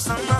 pasando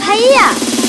拍呀！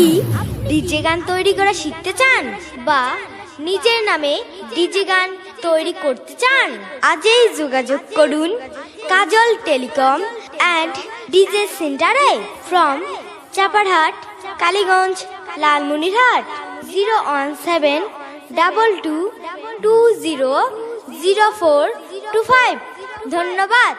কি? DJ গান তৈরি করা শিখতে চান? বা নিজের নামে ডিজে গান তৈরি করতে চান? আজই যোগাযোগ করুন Kajal telecom and DJ centre from Chaparhat, Kaliganj, Lalmonirhat, zero one seven double two two zero zero four two five. ধন্যবাদ।